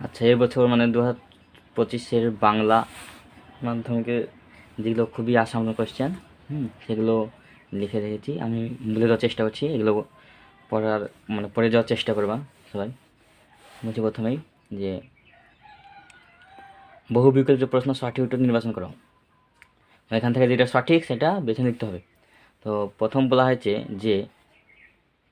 আচ্ছা এবছর মানে দু হাজার পঁচিশের বাংলা মাধ্যমিকে যেগুলো খুবই আসামনো কোয়েশ্চেন হুম, সেগুলো লিখে রেখেছি। আমি বলে দেওয়ার চেষ্টা করছি, এগুলো পড়ার মানে পড়ে যাওয়ার চেষ্টা করবা সবাই। বলছি প্রথমেই যে বহু বিকল্প প্রশ্ন সঠিক উত্তর নির্বাচন করো। এখান থেকে যেটা সঠিক সেটা বেছে নিতে হবে। তো প্রথম বলা হয়েছে যে,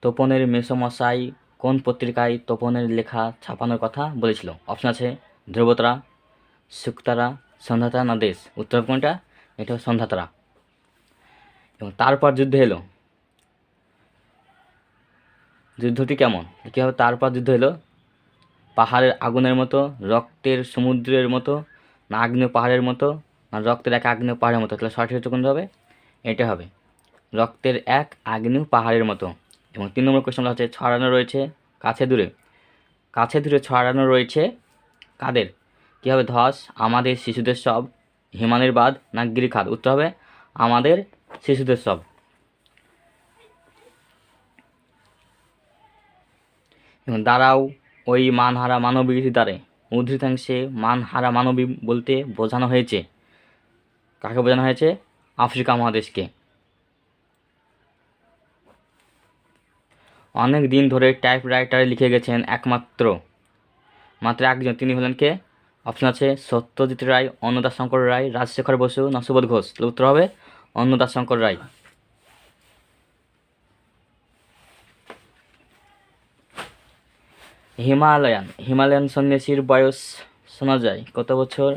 তোপনের মেসমশাই কোন পত্রিকায় তোপনের লেখা ছাপানোর কথা বলেছিল? অপশন আছে ধ্রুবতারা, শুক্তারা, সন্ধ্যাতারা না দেশ? উত্তর কোনটা? এটা সন্ধ্যাতারা। এবং তারপর যুদ্ধ এলো। যুদ্ধটি কেমন? কী হবে তারপর যুদ্ধ এলো? পাহাড়ের আগুনের মতো, রক্তের সমুদ্রের মতো, না আগ্নেয় পাহাড়ের মতো, না রক্তের এক আগ্নেয় পাহাড়ের মতো? তাহলে সঠিক উত্তর কোনটা হবে? এটা হবে। রক্তের এক আগ্নেয় পাহাড়ের মতো। এবং তিন নম্বর কোশ্চেন হচ্ছে ছড়ানো রয়েছে কাছে দূরে। কাছে দূরে ছড়ানো রয়েছে কাদের? কী হবে ধস, আমাদের শিশুদের সব হিমালয়ের বাদ না গিরিখাত? উত্তর হবে আমাদের শিশুদের সব। এবং দাঁড়াও ওই মানহারা মানবীর দ্বারে। উদ্ধৃতাংশে মানহারা মানবী বলতে বোঝানো হয়েছে। কাকে বোঝানো হয়েছে? আফ্রিকা মহাদেশকে। অনেক দিন ধরে টাইপরাইটারে লিখে গেছেন একমাত্র। মাত্র একজন, তিনি হলেন কে? অপশন আছে সত্যজিৎ রায় অন্নদাশঙ্কর রায়, রাজশেখর বসু না সুবোধ ঘোষ উত্তর হবে অন্নদাস শঙ্কর রায়। হিমালয়ান হিমালয়ান সন্ন্যাসীর বয়স শোনা যায়। কত বছর?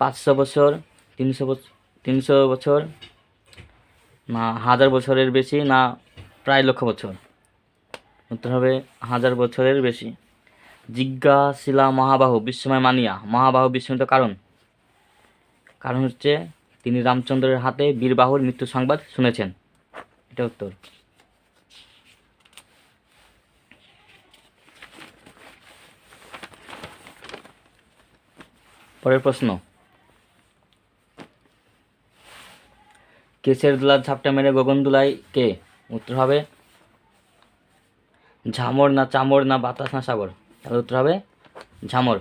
পাঁচশো বছর, তিনশো বছর তিনশো বছর? না, হাজার বছরের বেশি না, প্রায় লক্ষ বছর? উত্তর হবে হাজার বছরের বেশি। জিজ্ঞাসিলা মহাবাহু, বিস্ময় মানিয়া। মহাবাহু বিস্মিত কারণ? কারণ হচ্ছে তিনি রামচন্দ্রের হাতে বীরবাহুর মৃত্যু সংবাদ শুনেছেন। এটা উত্তর। পরের প্রশ্ন। কেসের দোলার ঝাপটা মেরে গগন দুলাই কে উত্তর হবে ঝামর না চামর না বাতাস না সাগর? তাহলে উত্তর হবে ঝামর।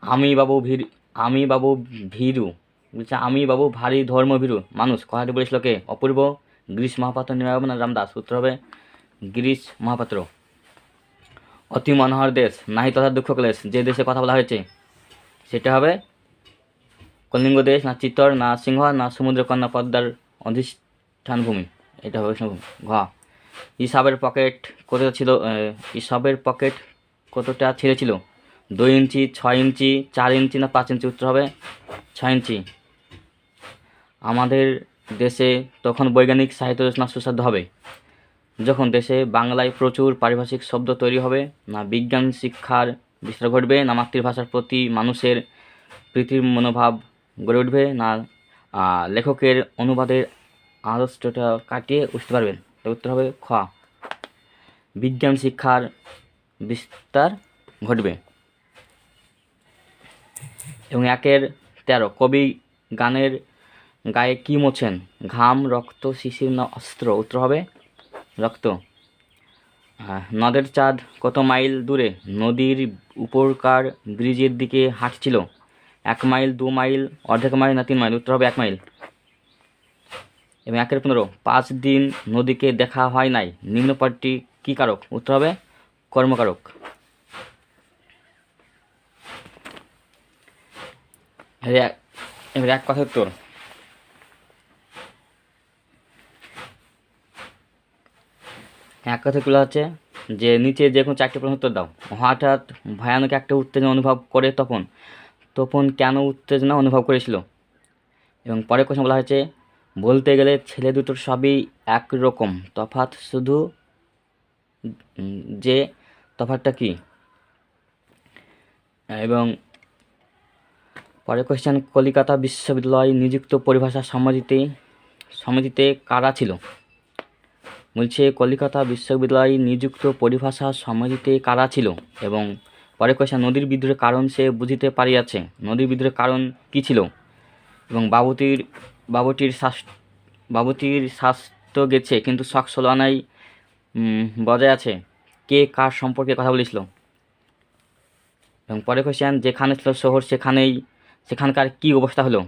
আমি বাবু ভীর, আমি বাবু ভীরু। বলছে, আমি বাবু ভারী ধর্মভীরু মানুষ, কথাটি বলেছিল কে? অপূর্ব গিরিশ মহাপাত্র নিরায়ব না রামদাস? উত্তর হবে গিরিশ মহাপাত্র। অতি মনোহর দেশ, নাহি তথা দুঃখ ক্লেশ। যে দেশে কথা বলা হয়েছে, সেটা হবে কলিঙ্গ দেশ, না চিত্তর, না সিংহ, না সমুদ্র কন্যা পদ্মার অধিষ্ঠান ভূমি এটা হবে ঘ। ইসাবের পকেট কতটা ছিল ইসাবের পকেট কতটা ছিঁড়েছিল দুই ইঞ্চি, ছয় ইঞ্চি, চার ইঞ্চি না পাঁচ ইঞ্চি উত্তর হবে? ছয় ইঞ্চি। আমাদের দেশে তখন বৈজ্ঞানিক সাহিত্য রচনা সুসাধ্য হবে। যখন দেশে বাংলায় প্রচুর পারিভাষিক শব্দ তৈরি হবে, না বিজ্ঞান শিক্ষার বিস্তার ঘটবে, না মাতৃভাষার প্রতি মানুষের প্রীতির মনোভাব গড়ে উঠবে, না লেখকের অনুবাদের আদর্শটা কাটিয়ে উঠতে পারবেন। উত্তর হবে খ। বিজ্ঞান শিক্ষার বিস্তার ঘটবে। এবং একের তেরো, কবি গানের গায়ে কি মোছেন? ঘাম, রক্ত, শিশির অস্ত্র? উত্তর হবে রক্ত। নদের চাঁদ কত মাইল দূরে? নদীর উপরকার ব্রিজের দিকে হাঁটছিল। এক মাইল, দু মাইল, অর্ধেক মাইল না তিন মাইল? উত্তর হবে এক মাইল। এবং একের পনেরো, পাঁচ দিন নদীকে দেখা হয় নাই। নিম্ন পদটি কী কারক? উত্তর হবে কর্মকারক। এবার এক- কথা উত্তর। এক কথা কথাগুলো হচ্ছে যে, নিচে যে কোনো চারটি প্রশ্ন উত্তর দাও। হঠাৎ ভয়ানক একটা উত্তেজনা অনুভব করে তখন তখন কেন উত্তেজনা অনুভব করেছিল? এবং পরের কোশ্চেন বলা হয়েছে বলতে গেলে ছেলে দুটোর সবই একরকম। তফাৎ শুধু যে তফাৎটা কি? এবং পরের কোশ্চেন কলিকাতা বিশ্ববিদ্যালয় নিযুক্ত পরিভাষা সমিতিতে সমিতিতে কারা ছিল? বলছে, কলিকাতা বিশ্ববিদ্যালয় নিযুক্ত পরিভাষা সমিতিতে কারা ছিল? এবং পরে কোশ্চেন নদীর বিদ্রোহের কারণ সে বুঝিতে পারিয়াছে। নদীর বিদ্রোহের কারণ কী ছিল? এবং বাবুতির বাবুটির স্বাস্থ্য বাবুটির স্বাস্থ্য গেছে, কিন্তু শখ সোলানাই বজায় আছে। কে কার সম্পর্কে কথা বলেছিল এবং পরে কোশ্চেন যেখানে ছিল শহর, সেখানেই, সেখানকার কি অবস্থা হলো?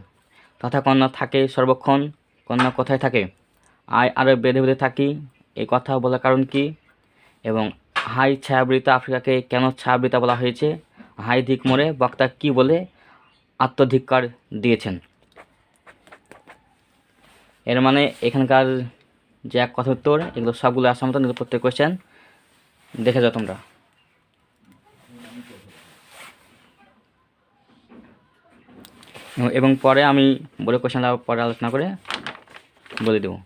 তথা কন্যা থাকে সর্বক্ষণ, কন্যা কোথায় থাকে? আয় আরও বেঁধে বেঁধে থাকি এই কথা বলার কারণ কি? এবং হাই ছায়াবৃত আফ্রিকাকে কেন ছায়াবৃতা বলা হয়েছে? হাই ধিক মোড়ে বক্তা কি বলে আত্মধিক্কার দিয়েছেন? এর মানে এখানকার যে এক কথা উত্তর, এগুলো সবগুলো আসার মতন, এগুলো প্রত্যেক কোয়েশ্চেন দেখে যাও তোমরা। এবং পরে আমি বলে কোয়েশ্চেনটা পরে আলোচনা করে বলে দেবো।